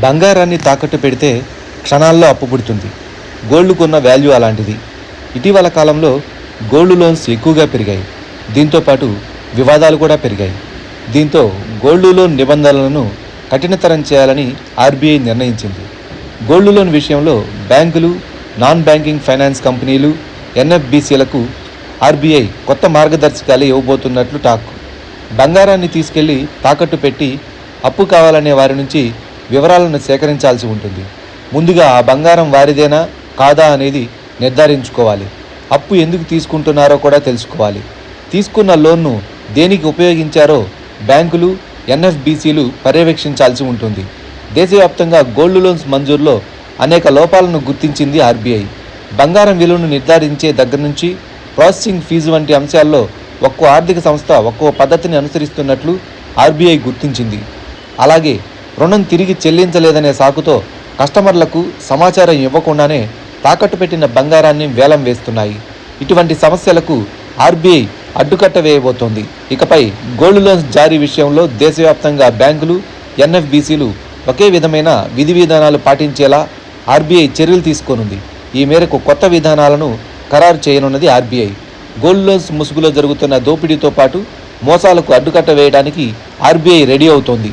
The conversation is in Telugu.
బంగారాన్ని తాకట్టు పెడితే క్షణాల్లో అప్పు పుడుతుంది. గోల్డ్కున్న వాల్యూ అలాంటిది. ఇటీవల కాలంలో గోల్డ్ లోన్స్ ఎక్కువగా పెరిగాయి. దీంతో పాటు వివాదాలు కూడా పెరిగాయి. దీంతో గోల్డ్ లోన్ నిబంధనలను కఠినతరం చేయాలని ఆర్బీఐ నిర్ణయించింది. గోల్డ్ లోన్ విషయంలో బ్యాంకులు నాన్ బ్యాంకింగ్ ఫైనాన్స్ కంపెనీలు ఎన్ఎఫ్బిసిలకు ఆర్బీఐ కొత్త మార్గదర్శకాలు ఇవ్వబోతున్నట్లు టాక్. బంగారాన్ని తీసుకెళ్ళి తాకట్టు పెట్టి అప్పు కావాలనే వారి నుంచి వివరాలను సేకరించాల్సి ఉంటుంది. ముందుగా ఆ బంగారం వారిదేనా? కాదా అనేది నిర్ధారించుకోవాలి. అప్పు ఎందుకు తీసుకుంటున్నారో కూడా తెలుసుకోవాలి. తీసుకున్న లోన్ను దేనికి ఉపయోగించారో బ్యాంకులు ఎన్ఎఫ్బిసిలు పర్యవేక్షించాల్సి ఉంటుంది. దేశవ్యాప్తంగా గోల్డ్ లోన్స్ మంజూరులో అనేక లోపాలను గుర్తించింది ఆర్బీఐ. బంగారం విలువను నిర్ధారించే దగ్గర నుంచి ప్రాసెసింగ్ ఫీజు వంటి అంశాల్లో ఒక్కో ఆర్థిక సంస్థ ఒక్కో పద్ధతిని అనుసరిస్తున్నట్లు ఆర్బీఐ గుర్తించింది. అలాగే రుణం తిరిగి చెల్లించలేదనే సాకుతో కస్టమర్లకు సమాచారం ఇవ్వకుండానే తాకట్టు పెట్టిన బంగారాన్ని వేలం వేస్తున్నాయి. ఇటువంటి సమస్యలకు ఆర్బీఐ అడ్డుకట్ట వేయబోతోంది ఇకపై గోల్డ్ లోన్స్ జారీ విషయంలో దేశవ్యాప్తంగా బ్యాంకులు ఎన్ఎఫ్బీసీలు ఒకే విధమైన విధి విధానాలు పాటించేలా ఆర్బీఐ చర్యలు తీసుకోనుంది. ఈ మేరకు కొత్త విధానాలను ఖరారు చేయనున్నది ఆర్బీఐ. గోల్డ్ లోన్స్ ముసుగులో జరుగుతున్న దోపిడీతో పాటు మోసాలకు అడ్డుకట్ట వేయడానికి ఆర్బీఐ రెడీ అవుతోంది.